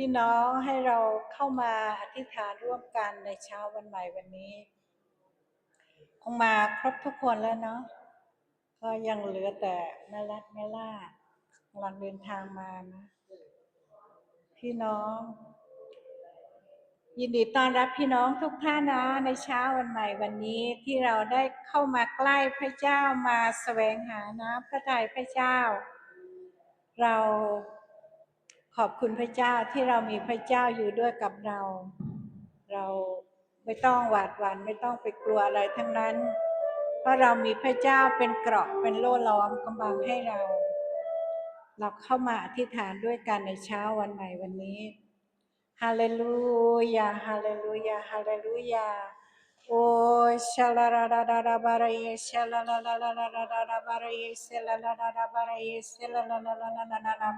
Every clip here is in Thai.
พี่น้องให้เราเข้ามาอธิษฐานร่วมกันในเช้าวันใหม่วันนี้ คงมาครบทุกคนแล้วเนาะก็ยังเหลือแต่แม่รัดแม่ล่ากำลังเดินทางมานะพี่น้อง ยินดีต้อนรับพี่น้องทุกท่านนะ ในเช้าวันใหม่วันนี้ที่เราได้เข้ามาใกล้พระเจ้ามาแสวงหานะพระทัยพระเจ้า เรา ขอบคุณพระเจ้าที่เรามีพระเจ้าอยู่ด้วยกับเรา เราไม่ต้องหวาดหวั่นไม่ต้องไปกลัวอะไรทั้งนั้น เพราะเรามีพระเจ้าเป็นเกราะเป็นโล่ล้อมกำบังให้เรา เราเข้ามาอธิษฐานด้วยกันในเช้าวันใหม่วันนี้ฮาเลลูยาฮาเลลูยาฮาเลลูยาโอ้ชาลาลาลาลาลาบารายชาลาลาลาลาลาลาลาบารายชาลาลาลาลาบารายชาลาลาลาลาลาลาลา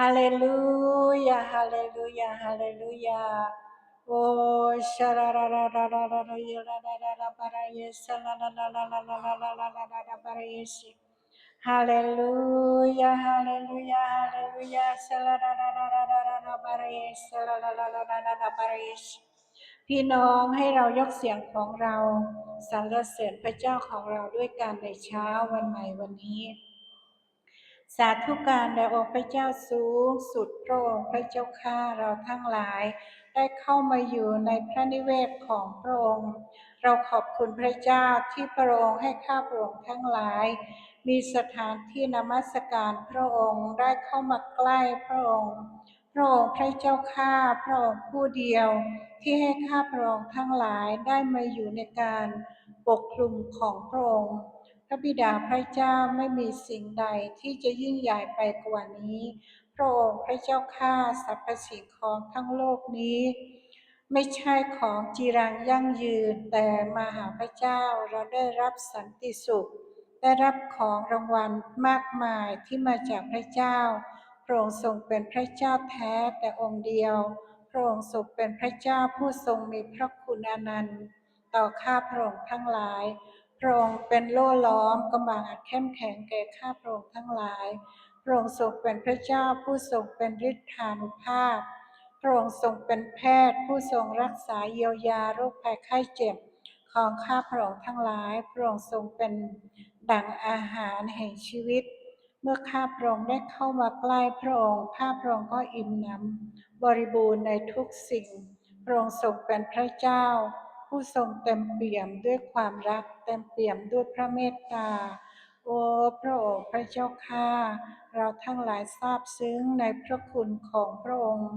Hallelujah, hallelujah, hallelujah. Oh, Hallelujah, hallelujah, hallelujah. พี่น้องให้เรายกเสียงของเราสรรเสริญพระเจ้าของเราด้วยกันในเช้าวันใหม่วันนี้ สาธุการแด่องค์พระเจ้าสูงสุดพระองค์พระเจ้าข้าเราทั้งหลาย ได้เข้ามาอยู่ในพระนิเวศของพระองค์ เราขอบคุณพระเจ้าที่พระองค์ให้ข้าพระองค์ทั้งหลาย มีสถานที่นมัสการพระองค์ได้เข้ามาใกล้พระองค์พระองค์พระเจ้าข้าพระองค์ผู้เดียว ที่ให้ข้าพระองค์ทั้งหลายได้มาอยู่ในการปกคลุมของพระองค์ ระบิดาพระเจ้าไม่มีสิ่งใดที่จะยิ่งใหญ่ไปกว่านี้ พระองค์พระเจ้าข้าสรรพสิ่งของทั้งโลกนี้ ไม่ใช่ของจีรังยั่งยืน แต่มาหาพระเจ้าเราได้รับสันติสุข ได้รับของรางวัลมากมายที่มาจากพระเจ้า พระองค์ทรงเป็นพระเจ้าแท้แต่องค์เดียว พระองค์ทรงเป็นพระเจ้าผู้ทรงมีพระคุณอนันต์ ต่อข้าพระองค์ทั้งหลาย พระองค์เป็นโล่ล้อมกำบังอันเข้มแข็งแก่ข้าพระองค์ทั้งหลาย พระองค์ทรงเป็นพระเจ้าผู้ทรงเป็นฤทธานุภาพ พระองค์ทรงเป็นแพทย์ผู้ทรงรักษาเยียวยาโรคภัยไข้เจ็บของข้าพระองค์ทั้งหลาย พระองค์ทรงเป็นดั่งอาหารแห่งชีวิต เมื่อข้าพระองค์ได้เข้ามาใกล้พระองค์ ข้าพระองค์ก็อิ่มหนำบริบูรณ์ในทุกสิ่ง พระองค์ทรงเป็นพระเจ้า ผู้ทรงเต็มเปี่ยมด้วยความรัก เต็มเปี่ยมด้วยพระเมตตา โอ้พระองค์พระเจ้าข้าเราทั้งหลายทราบซึ้งในพระคุณของพระองค์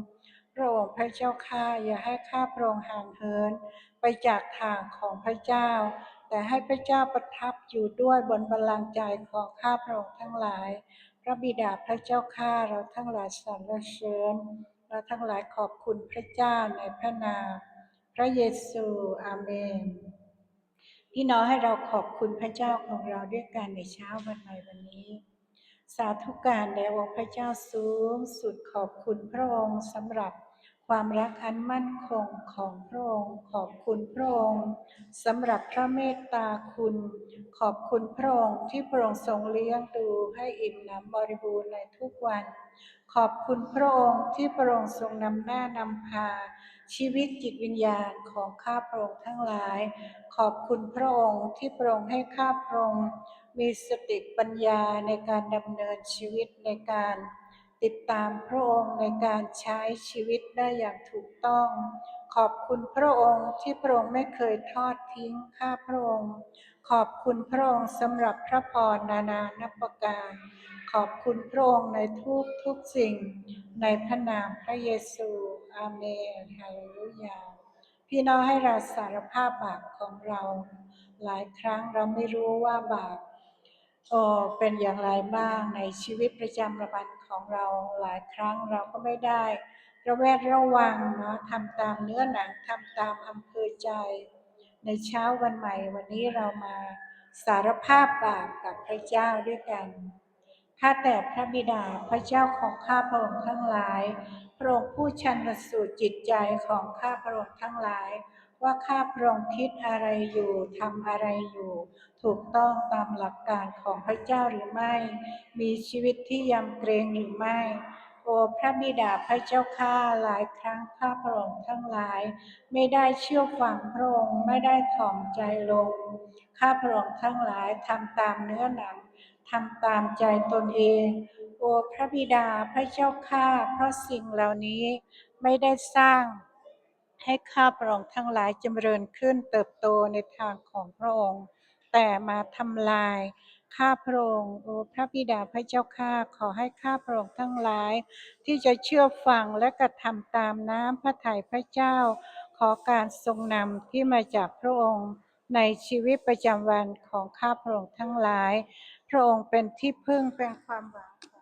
พระองค์พระเจ้าข้าอย่าให้ข้าพระองค์ห่างเหิน ไปจากทางของพระเจ้า แต่ให้พระเจ้าประทับอยู่ด้วยบนบัลลังก์ใจของข้าพระองค์ทั้งหลาย พระบิดาพระเจ้าข้าเราทั้งหลายสรรเสริญเราทั้งหลายขอบคุณพระเจ้าในพระนาม พระเยซูอาเมน พี่น้องให้เราขอบคุณพระเจ้าของเราด้วยกันในเช้าวันใหม่วันนี้ สาธุการแด่องค์พระเจ้าสูงสุดขอบคุณพระองค์สำหรับความรักอันมั่นคงของพระองค์ ขอบคุณพระองค์สำหรับพระเมตตาคุณ ขอบคุณพระองค์ที่พระองค์ทรงเลี้ยงดูให้อิ่มหนำบริบูรณ์ในทุกวัน ขอบคุณพระองค์ที่พระองค์ทรงนำหน้านำพา ชีวิตจิตวิญญาณของข้าพระองค์ทั้งหลาย ขอบคุณพระองค์ที่พระองค์ให้ข้าพระองค์มีสติปัญญาในการดำเนินชีวิตในการติดตามพระองค์ในการใช้ชีวิตได้อย่างถูกต้อง ขอบคุณพระองค์ที่พระองค์ไม่เคยทอดทิ้งข้าพระองค์ ขอบคุณพระองค์สำหรับพระพรนานานับประการ ขอบคุณพระองค์ในทุกทุกสิ่ง ในพระนามพระเยซู อาเมนฮาเลลูยา พี่น้องให้เราสารภาพบาปของเรา หลายครั้งเราไม่รู้ว่าบาปโอ้เป็นอย่างไรบ้างในชีวิตประจำวันของเราหลายครั้งเราก็ไม่ได้ ระแวดระวังเนาะทำตามเนื้อหนังทำตามอำเภอใจ ในเช้าวันใหม่วันนี้เรามาสารภาพบาปกับพระเจ้าด้วยกัน ข้าแต่พระบิดาพระเจ้าของข้าพระองค์ทั้งหลาย พระองค์ผู้ชันสูตรจิตใจของข้าพระองค์ทั้งหลาย ว่าข้าพระองค์คิดอะไรอยู่ทำอะไรอยู่ ถูกต้องตามหลักการของพระเจ้าหรือไม่ มีชีวิตที่ยำเกรงหรือไม่โอ้พระบิดาพระเจ้าข้าหลายครั้งข้าพระองค์ทั้งหลาย ไม่ได้เชื่อฟังพระองค์ไม่ได้ถ่อมใจลง ข้าพระองค์ทั้งหลายทำตามเนื้อหนัง ทำตามใจตนเอง โอ้พระบิดาพระเจ้าข้าเพราะสิ่งเหล่านี้ไม่ได้สร้างให้ข้าพระองค์ทั้งหลายจำเริญขึ้นเติบโตในทางของพระองค์ แต่มาทำลายข้าพระองค์โอ้พระบิดาพระเจ้าข้าขอให้ข้าพระองค์ทั้งหลาย ที่จะเชื่อฟังและกระทำตามน้ำพระทัยพระเจ้า ขอการทรงนำที่มาจากพระองค์ในชีวิตประจำวันของข้าพระองค์ทั้งหลาย ระองค์เป็นที่พึ่งเป็นความหวังของ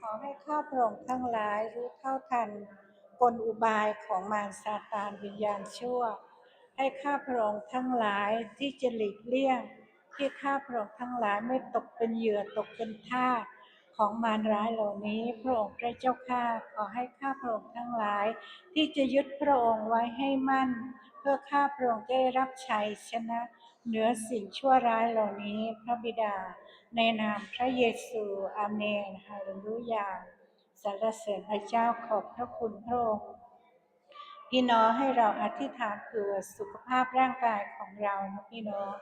ข้าพระองค์ ข้าพระองค์ทั้งหลายรู้เท่าทันกลอุบายของมารซาตานวิญญาณชั่ว ให้ข้าพระองค์ทั้งหลายที่จะหลีกเลี่ยง ที่ข้าพระองค์ทั้งหลายไม่ตกเป็นเหยื่อตกเป็นทาสของมารร้ายเหล่านี้พระองค์พระเจ้าข้าขอให้ข้าพระองค์ทั้งหลาย ที่จะยึดพระองค์ไว้ให้มั่น เพื่อข้าพระองค์ได้รับชัยชนะเหนือสิ่งชั่วร้ายเหล่านี้พระบิดา ในนามพระเยซูอาเมนฮาเลลูยาสรรเสริญพระเจ้าขอบพระคุณพระองค์พี่น้องให้เราอธิษฐานเผื่อสุขภาพร่างกายของเรานะพี่น้อง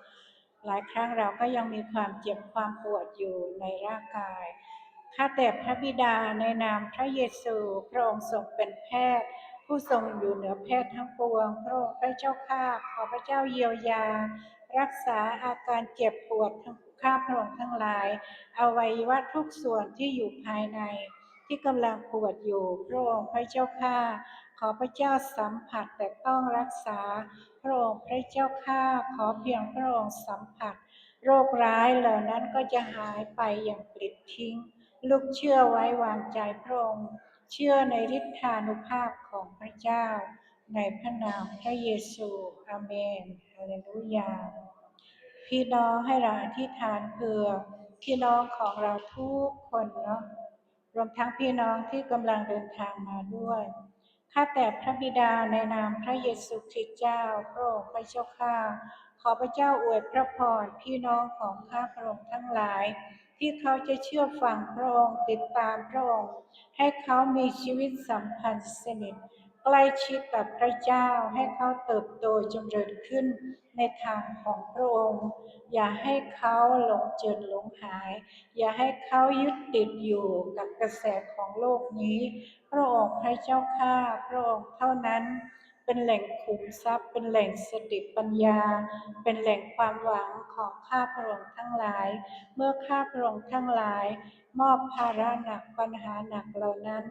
หลายครั้งเราก็ยังมีความเจ็บความปวดอยู่ในร่างกายข้าแต่พระบิดาในนามพระเยซูพระองค์ทรงเป็นแพทย์ ผู้ทรงอยู่เหนือแพทย์ทั้งปวงพระองค์พระเจ้าข้าขอพระเจ้าเยียวยา รักษาอาการเจ็บปวดทั้งข้าพระองค์ทั้งหลายอวัยวะทุกส่วนที่อยู่ภายใน ที่กำลังปวดอยู่พระองค์พระเจ้าข้าขอพระเจ้าสัมผัสแต่ต้องรักษา พระองค์พระเจ้าข้าขอเพียงพระองค์สัมผัส โรคร้ายเหล่านั้นก็จะหายไปอย่างปลิดทิ้ง ลูกเชื่อไว้วางใจพระองค์ เชื่อในฤทธานุภาพของพระเจ้า ในพระนามพระเยซู อาเมนฮาเลลูยา พี่น้องให้เราอธิษฐานเผื่อพี่น้องของเราทุกคนเนาะ รวมทั้งพี่น้องที่กำลังเดินทางมาด้วย ข้าแต่พระบิดาในนามพระเยซูคริสต์เจ้า พระองค์พระเจ้าข้า ขอพระเจ้าอวยพระพรพี่น้องของข้าพระองค์ทั้งหลาย ที่เขาจะเชื่อฟังพระองค์ติดตามพระองค์ให้เขามีชีวิตสัมพันธ์สนิทใกล้ชิดกับพระเจ้าให้เขาเติบโตจำเริญขึ้นในทางของพระองค์ อย่าให้เขาหลงเจิดหลงหาย อย่าให้เขายึดติดอยู่กับกระแสของโลกนี้ พระองค์พระเจ้าข้าพระองค์เท่านั้น เป็นแหล่งขุมทรัพย์ เป็นแหล่งสติปัญญา เป็นแหล่งความหวังของข้าพระองค์ทั้งหลาย เมื่อข้าพระองค์ทั้งหลาย มอบภาระหนักปัญหาหนักเหล่านั้น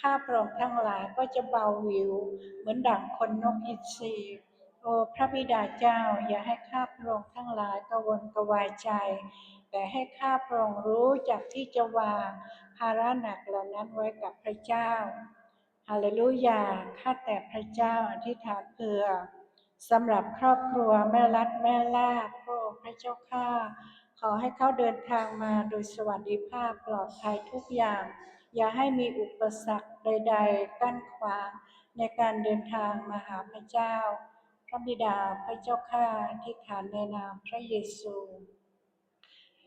ข้าพระองค์ทั้งหลายก็จะเบาวิว เหมือนดั่งคนนกอินทรีโอ้พระบิดาเจ้าอย่าให้ข้าพระองค์ทั้งหลายกระวนกวายใจ แต่ให้ข้าพระองค์รู้จักที่จะวางภาระหนักเหล่านั้นไว้กับพระเจ้า ฮาเลลูยา ข้าแต่พระเจ้าอธิษฐานเผื่อสำหรับครอบครัวแม่รัดแม่ลาพระองค์พระเจ้าข้าขอให้เขาเดินทางมาโดยสวัสดิภาพปลอดภัยทุกอย่าง อย่าให้มีอุปสรรคใด ๆ กั้นขวางในการเดินทางมาหาพระเจ้า พระบิดาพระเจ้าข้าอธิษฐานในนามพระเยซู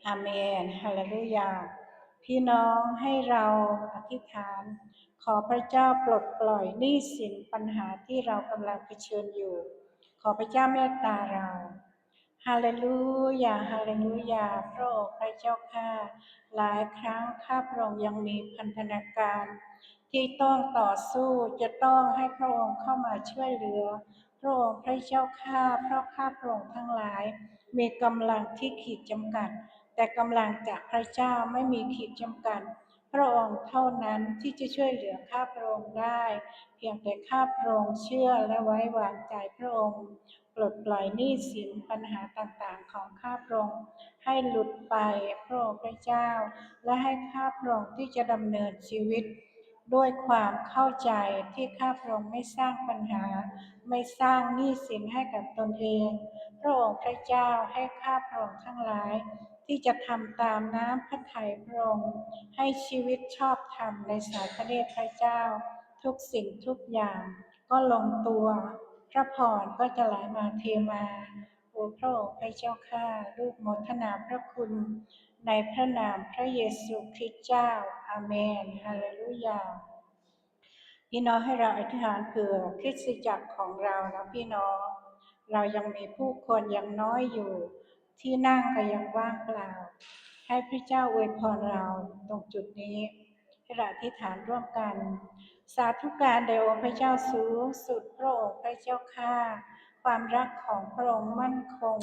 อาเมน ฮาเลลูยา พี่น้องให้เราอธิษฐาน ขอพระเจ้าปลดปล่อยหนี้สินปัญหาที่เรากำลังเผชิญอยู่ ขอพระเจ้าเมตตาเราฮาเลลูยาฮาเลลูยาพระองค์พระเจ้าข้าหลายครั้งข้าพระองค์ยังมีพันธนาการ ที่ต้องต่อสู้จะต้องให้พระองค์เข้ามาช่วยเหลือ พระองค์พระเจ้าข้าเพราะข้าพระองค์ทั้งหลาย มีกำลังที่ขีดจำกัด แต่กำลังจากพระเจ้าไม่มีขีดจำกัด พระองค์เท่านั้นที่จะช่วยเหลือข้าพระองค์ได้ เพียงแต่ข้าพระองค์เชื่อและไว้วางใจพระองค์ปลดปล่อยหนี้สินปัญหาต่างๆ ของข้าพระองค์ให้หลุดไปพระองค์พระเจ้า และให้ข้าพระองค์ที่จะดำเนินชีวิตด้วยความเข้าใจที่ข้าพระองค์ไม่สร้างปัญหา ไม่สร้างหนี้สินให้กับตนเอง พระองค์พระเจ้าให้ข้าพระองค์ทั้งหลาย ที่จะทำตามน้ำพระทัยพระองค์ให้ชีวิตชอบธรรมในสายพระเนตรพระเจ้า ทุกสิ่งทุกอย่าง ก็ลงตัว พระพรก็จะไหลมาเทมาโอ้พระองค์พระเจ้าข้าลูกโมทนาพระคุณ ในพระนามพระเยซูคริสต์เจ้า อาเมนฮาเลลูยาพี่น้องให้เราอธิษฐานเผื่อคริสตจักรของเรานะพี่น้อง เรายังมีผู้คนยังน้อยอยู่ ที่นั่งก็ยังว่างเปล่า ให้พระเจ้าอวยพรเราตรงจุดนี้ให้เราอธิษฐานร่วมกัน สาธุการแด่องค์พระเจ้าสูงสุดพระองค์พระเจ้าข้าความรักของพระองค์มั่นคง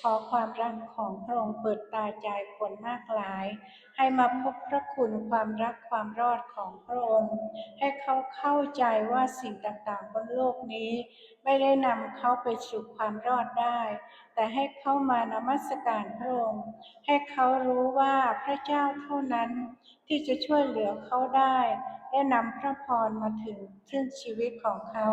ขอความรักของพระองค์เปิดตาใจคนมากหลาย ให้มาพบพระคุณความรักความรอดของพระองค์ ให้เขาเข้าใจว่าสิ่งต่างๆบนโลกนี้ ไม่ได้นำเขาไปสู่ความรอดได้ แต่ให้เข้ามานมัสการพระองค์ ให้เขารู้ว่าพระเจ้าเท่านั้นที่จะช่วยเหลือเขาได้ได้นำพระพรมาถึงซึ่งชีวิตของเขา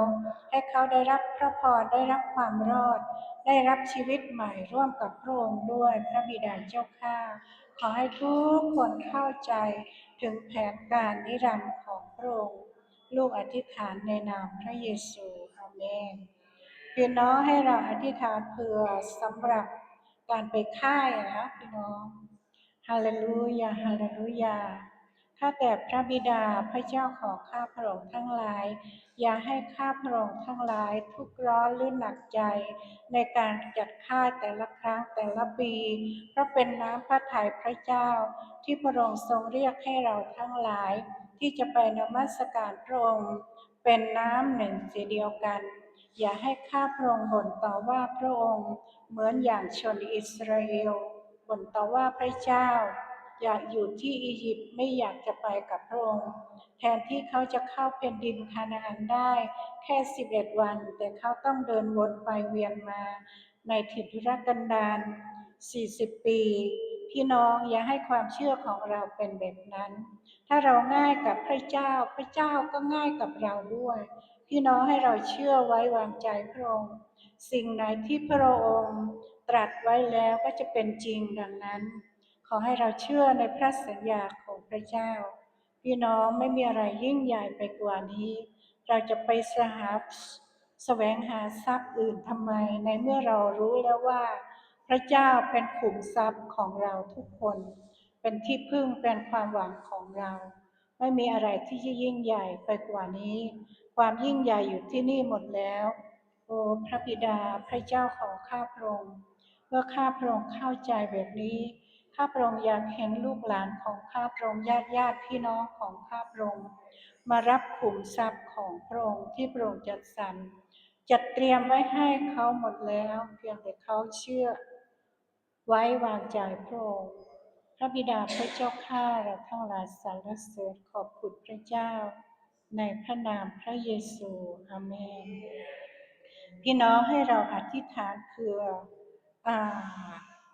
ให้เขาได้รับพระพรได้รับความรอด ได้รับชีวิตใหม่ร่วมกับพระองค์ด้วยพระบิดาเจ้าข้า ขอให้ทุกคนเข้าใจถึงแผนการนิรันดร์ของพระองค์ ลูกอธิษฐานในนามพระเยซูอาเมนพี่น้องให้เราอธิษฐานเผื่อสำหรับการไปค่ายนะพี่น้อง ฮาเลลูยา ฮาเลลูยา ข้าแต่พระบิดาพระเจ้าของข้าพระองค์ทั้งหลาย อย่าให้ข้าพระองค์ทั้งหลายทุกข์ร้อนหรือหนักใจ ในการจัดค่าแต่ละครั้งแต่ละปี เพราะเป็นน้ำพระทัยพระเจ้า ที่พระองค์ทรงเรียกให้เราทั้งหลาย ที่จะไปนมัสการพระองค์เป็นน้ำหนึ่งสีเดียวกัน อย่าให้ข้าพระองค์บ่นต่อว่าพระองค์เหมือนอย่างชนอิสราเอลบ่นต่อว่าพระเจ้า อยากอยู่ที่อียิปต์ไม่อยากจะไปกับพระองค์แทนที่เขาจะเข้าแผ่นดินคานาอันได้ แค่11วัน แต่เขาต้องเดินวนไปเวียนมาในถิ่นทุรกันดาร40 ปี พี่น้องอย่าให้ความเชื่อของเราเป็นแบบนั้น ถ้าเราง่ายกับพระเจ้า พระเจ้าก็ง่ายกับเราด้วย พี่น้องให้เราเชื่อไว้วางใจพระองค์ สิ่งไหนที่พระองค์ตรัสไว้แล้วก็จะเป็นจริงดังนั้น ขอให้เราเชื่อในพระสัญญาของพระเจ้า พี่น้องไม่มีอะไรยิ่งใหญ่ไปกว่านี้ เราจะไปสหาแสวงหาทรัพย์อื่นทำไม ในเมื่อเรารู้แล้วว่า พระเจ้าเป็นขุมทรัพย์ของเราทุกคน เป็นที่พึ่งเป็นความหวังของเรา ไม่มีอะไรที่จะยิ่งใหญ่ไปกว่านี้ ความยิ่งใหญ่อยู่ที่นี่หมดแล้ว โอ้พระบิดาพระเจ้าของข้าพระองค์เมื่อข้าพระองค์เข้าใจแบบนี้ ข้าพระองค์อยากเห็นลูกหลานของข้าพระองค์ญาติญาติพี่น้องของข้าพระองค์มารับขุมทรัพย์ของพระองค์ที่พระองค์จัดสรรจัดเตรียมไว้ให้เขาหมดแล้ว เพียงแต่เขาเชื่อ ไว้วางใจพระองค์พระบิดาพระเจ้าข้าเราทั้งหลายสรรเสริญขอบคุณพระเจ้า ในพระนามพระเยซูอาเมน พี่น้องให้เราอธิษฐานเผื่ออา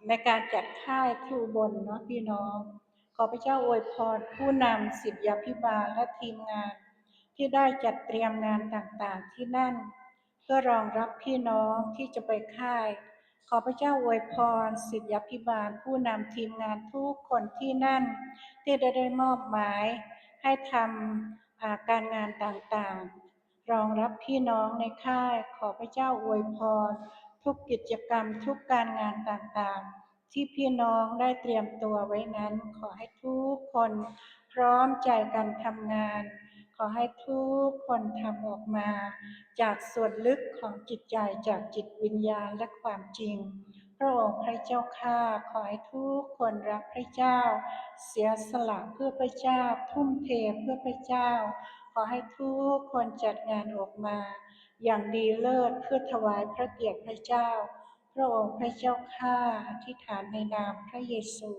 ในการจัดค่ายที่อุบลเนาะพี่น้อง ขอพระเจ้าอวยพรผู้นำสิทธยาพิบาลและทีมงาน ที่ได้จัดเตรียมงานต่างๆที่นั่น เพื่อรองรับพี่น้องที่จะไปค่าย ขอพระเจ้าอวยพรสิทธยาพิบาลผู้นำทีมงานทุกคนที่นั่น ที่ได้ได้มอบหมายให้ทำการงานต่างๆ รองรับพี่น้องในค่าย ขอพระเจ้าอวยพร ทุกกิจกรรมทุกการงานต่างๆ ที่พี่น้องได้เตรียมตัวไว้นั้น ขอให้ทุกคนพร้อมใจกันทำงาน ขอให้ทุกคนทำออกมา จากส่วนลึกของจิตใจจากจิตวิญญาณและความจริง พระองค์พระเจ้าข้าขอให้ทุกคนรักพระเจ้า เสียสละเพื่อพระเจ้า ทุ่มเทเพื่อพระเจ้า ขอให้ทุกคนจัดงานออกมา อย่างดีเลิศเพื่อถวายพระเกียรติพระเจ้า พระองค์พระเจ้าข้าอธิษฐานในนามพระเยซู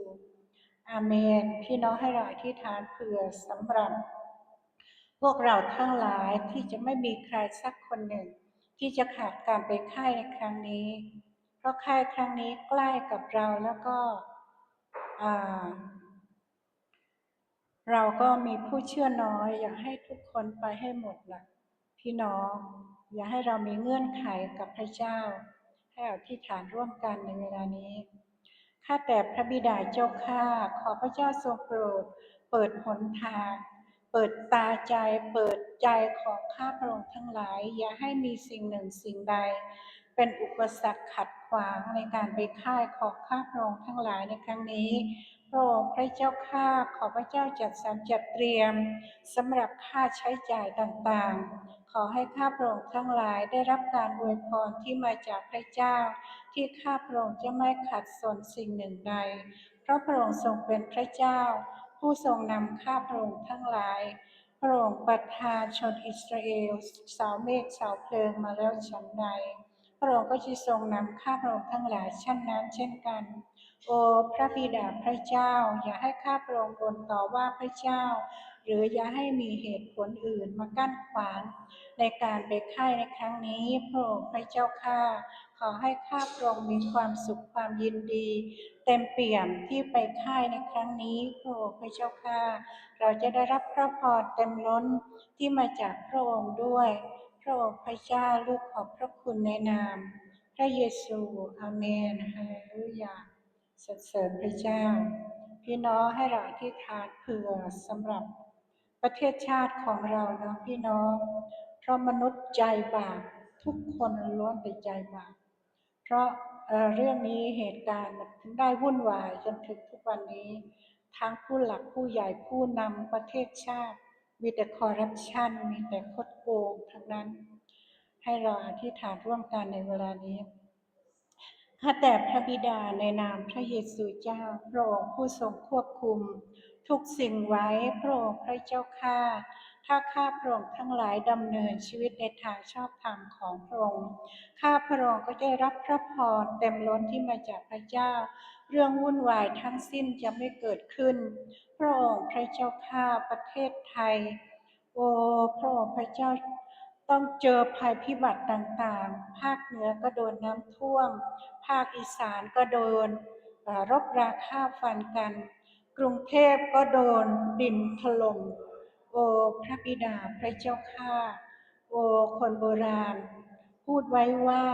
อาเมน พี่น้องให้เราอธิษฐานเผื่อสำหรับ พวกเราทั้งหลายที่จะไม่มีใครสักคนหนึ่ง ที่จะขาดการไปค่ายในครั้งนี้ เพราะค่ายครั้งนี้ใกล้กับเราแล้วก็เราก็มีผู้เชื่อน้อยอยากให้ทุกคนไปให้หมดละพี่น้อง อย่าให้เรามีเงื่อนไขกับพระเจ้า ให้เราที่ฐานร่วมกันในเวลานี้ ข้าแต่พระบิดาเจ้าข้าขอพระเจ้าทรงโปรด เปิดหนทาง เปิดตาใจ เปิดใจของข้าพระองค์ทั้งหลาย อย่าให้มีสิ่งหนึ่งสิ่งใด เป็นอุปสรรคขัดขวางในการไปค่ายของข้าพระองค์ทั้งหลายในครั้งนี้ ระองค์พระเจ้าข้าขอพระเจ้าจัดสรรจัดเตรียมสำหรับค่าใช้จ่ายต่างๆ ขอให้ข้าพระองค์ทั้งหลายได้รับการอวยพรที่มาจากพระเจ้า ที่ข้าพระองค์จะไม่ขัดสนสิ่งหนึ่งใด เพราะพระองค์ทรงเป็นพระเจ้า ผู้ทรงนำข้าพระองค์ทั้งหลายพระองค์ประทานชนอิสราเอลสาวเมฆสาวเพลิงมาแล้วฉันใดพระองค์ก็จะทรงนำข้าพระองค์ทั้งหลายเช่นนั้นเช่นกัน โอ้พระบิดาพระเจ้า อย่าให้ข้าพระองค์บ่นต่อว่าพระเจ้า หรืออย่าให้มีเหตุผลอื่นมากั้นขวางในการไปค่ายในครั้งนี้พระองค์พระเจ้าข้าขอให้ข้าพระองค์มีความสุขความยินดี เต็มเปี่ยมที่ไปค่ายในครั้งนี้พระองค์พระเจ้าข้าเราจะได้รับพระพรเต็มล้นที่มาจากพระองค์ด้วยพระองค์พระเจ้าลูกขอบพระคุณในนาม พระเยซูอาเมนฮาเลลูยา สรรเสริญพระเจ้า พี่น้องให้เราอธิษฐานเผื่อสำหรับประเทศชาติของเราเนาะพี่น้อง เพราะมนุษย์ใจบาปทุกคนล้วนแต่ใจบาปเพราะเเรื่องนี้เหตุการณ์มันได้วุ่นวายจนถึงทุกวันนี้ ทั้งผู้หลักผู้ใหญ่ผู้นำประเทศชาติ มีแต่คอร์รัปชันมีแต่คดโกงทั้งนั้น ให้เราอธิษฐานร่วมกันในเวลานี้ ข้าแต่พระบิดาในนามพระเยซูเจ้าพระองค์ผู้ทรงควบคุม ทุกสิ่งไว้พระองค์พระเจ้าข้าถ้าข้าพระองค์ทั้งหลายดำเนินชีวิตในทางชอบธรรมของพระองค์ข้าพระองค์ก็ได้รับพระพรเต็มล้นที่มาจากพระเจ้า เรื่องวุ่นวายทั้งสิ้นจะไม่เกิดขึ้น พระองค์พระเจ้าข้าประเทศไทย โอ้พระองค์พระเจ้าต้องเจอภัยพิบัติต่างๆ ภาคเหนือก็โดนน้ำท่วม ภาคอีสานก็โดนรบราฆ่าฟันกัน กรุงเทพก็โดนดินถล่มโอ้พระบิดาพระเจ้าข้าโอ้คนโบราณ พูดไว้ว่า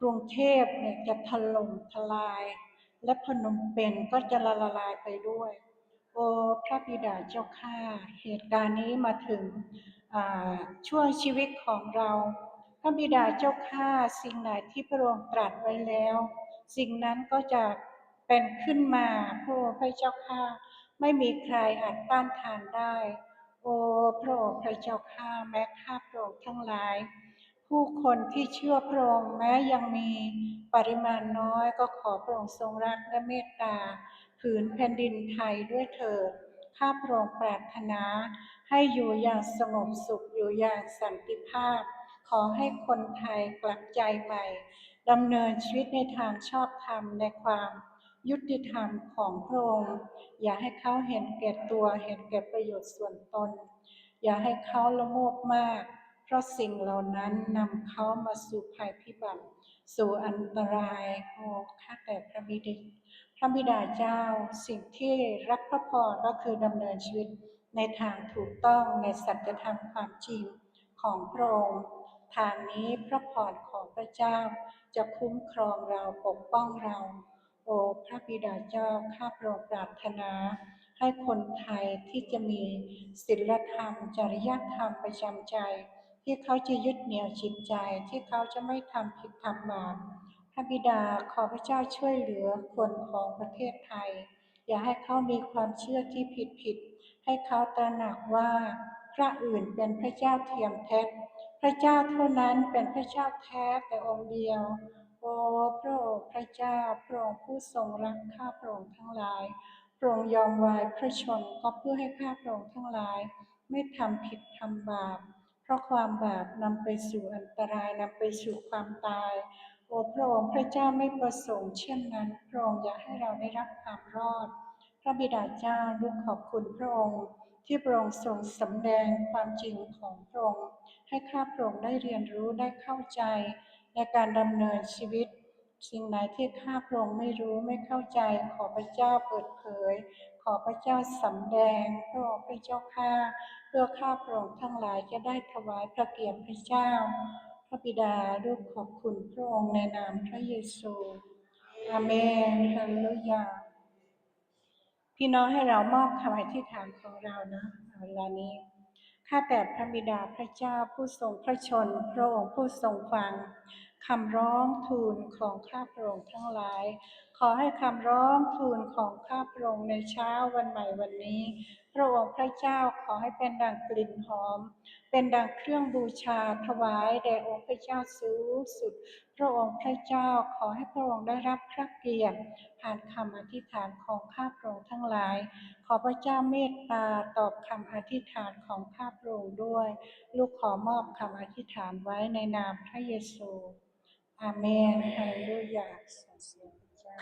กรุงเทพเนี่ยจะถล่มทลาย และพนมเปญก็จะละลายไปด้วย โอ้พระบิดาเจ้าข้าเหตุการณ์นี้มาถึงช่วงชีวิตของเรา พระบิดาเจ้าข้าสิ่งไหนที่พระองค์ตรัสไว้แล้ว สิ่งนั้นก็จะเป็นขึ้นมาพระองค์พระเจ้าข้าไม่มีใครอาจต้านทานได้ โอ้พระองค์พระเจ้าข้าแม้ข้าพระองค์ทั้งหลาย ผู้คนที่เชื่อพระองค์แม้ยังมีปริมาณน้อยก็ขอพระองค์ทรงรักและเมตตาผืนแผ่นดินไทยด้วยเถิดข้าพระองค์ปรารถนา ให้อยู่อย่างสงบสุขอยู่อย่างสันติภาพ ขอให้คนไทยกลับใจใหม่ดำเนินชีวิตในทางชอบธรรมในความยุติธรรมของพระองค์อย่าให้เขาเห็นแก่ตัวเห็นแก่ประโยชน์ส่วนตน อย่าให้เขาละโมบมาก เพราะสิ่งเหล่านั้นนำเขามาสู่ภัยพิบัติ สู่อันตรายโอ้ข้าแต่พระบิดาพระบิดาเจ้า สิ่งที่รับพระพรก็คือดำเนินชีวิตในทางถูกต้องในสัจธรรมความจริงของพระองค์ ทางนี้พระพรของพระเจ้าจะคุ้มครองเราปกป้องเรา โอ้พระบิดาเจ้าข้าพระองค์ปรารถนา ให้คนไทยที่จะมีศีลธรรม จริยธรรมประจำใจ ที่เขาจะยึดเหนี่ยวจิตใจที่เขาจะไม่ทำผิดทำบาปพระบิดาขอพระเจ้าช่วยเหลือคนของประเทศไทย อย่าให้เขามีความเชื่อที่ผิดผิดให้เขาตระหนักว่าพระอื่นเป็นพระเจ้าเทียมเท็จ พระเจ้าเท่านั้นเป็นพระเจ้าแท้แต่องค์เดียว โอ้พระองค์พระเจ้าพระองค์ผู้ทรงรักข้าพระองค์ทั้งหลายพระองค์ยอมวายพระชนก็เพื่อให้ข้าพระองค์ทั้งหลาย ไม่ทำผิดทำบาป เพราะความบาปนำไปสู่อันตรายนำไปสู่ความตาย โอ้พระองค์พระเจ้าไม่ประสงค์เช่นนั้น พระองค์อยากให้เราได้รับความรอด พระบิดาเจ้าลูกขอบคุณพระองค์ ที่พระองค์ทรงสำแดงความจริงของพระองค์ให้ข้าพระองค์ได้เรียนรู้ได้เข้าใจ ในการดำเนินชีวิต สิ่งไหนที่ข้าพระองค์ไม่รู้ไม่เข้าใจ ขอพระเจ้าเปิดเผย ขอพระเจ้าสำแดงพระองค์พระเจ้าข้าเพื่อข้าพระองค์ทั้งหลายจะได้ถวายพระเกียรติพระเจ้า พระบิดาลูกขอบคุณพระองค์ในนามพระเยซูอาเมนฮาเลลูยา พี่น้องให้เรามอบคำอธิษฐานของเรานะเวลานี้ข้าแต่พระบิดาพระเจ้าผู้ทรงพระชน พระองค์ผู้ทรงฟัง คำร้องทูลของข้าพระองค์ทั้งหลาย ขอให้คำร้องทูลของข้าพระองค์ในเช้าวันใหม่วันนี้ พระองค์พระเจ้าขอให้เป็นดังกลิ่นหอม เป็นดังเครื่องบูชาถวายแด่องค์พระเจ้าสูงสุด พระองค์พระเจ้าขอให้พระองค์ได้รับพระเกียรติผ่านคำอธิษฐานของข้าพระองค์ทั้งหลาย ขอพระเจ้าเมตตาตอบคำอธิษฐานของข้าพระองค์ด้วย ลูกขอมอบคำอธิษฐานไว้ในนามพระเยซู อาเมนฮาเลลูยาสรรเสริญพระเจ้า